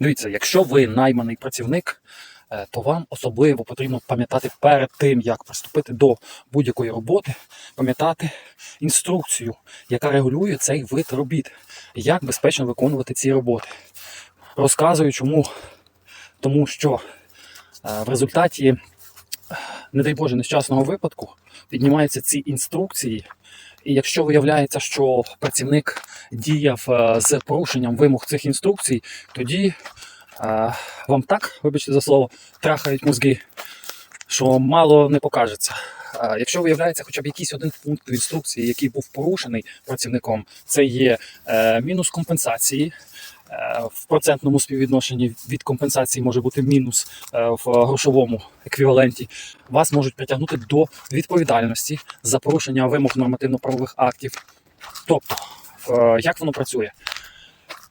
Дивіться, якщо ви найманий працівник, е, то вам особливо потрібно пам'ятати перед тим, як приступити до будь-якої роботи, пам'ятати інструкцію, яка регулює цей вид робіт, як безпечно виконувати ці роботи. Розказую, чому. Тому що е, в результаті, не дай Боже, нещасного випадку піднімаються ці інструкції. І якщо виявляється, що працівник діяв е, з порушенням вимог цих інструкцій, тоді е, вам так, вибачте за слово, трахають мозги, що мало не покажеться. Е, Якщо виявляється хоча б якийсь один пункт інструкції, який був порушений працівником, це є мінус компенсації. Е, В процентному співвідношенні від компенсації може бути мінус е, в грошовому еквіваленті. Вас можуть притягнути до відповідальності за порушення вимог нормативно-правових актів. Тобто, е, як воно працює?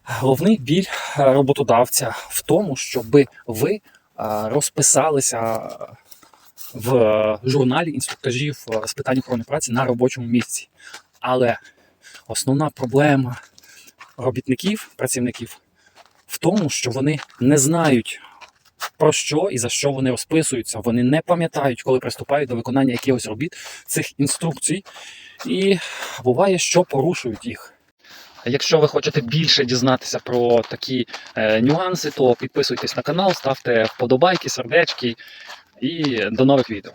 Головний біль роботодавця в тому, щоб ви розписалися в журналі інструктажів з питань охорони праці на робочому місці. Але основна проблема робітників, працівників в тому, що вони не знають. Про що і за що вони розписуються. Вони не пам'ятають, коли приступають до виконання якихось робіт цих інструкцій, і буває, що порушують їх. Якщо ви хочете більше дізнатися про такі е, нюанси, то підписуйтесь на канал, ставте вподобайки, сердечки і до нових відео.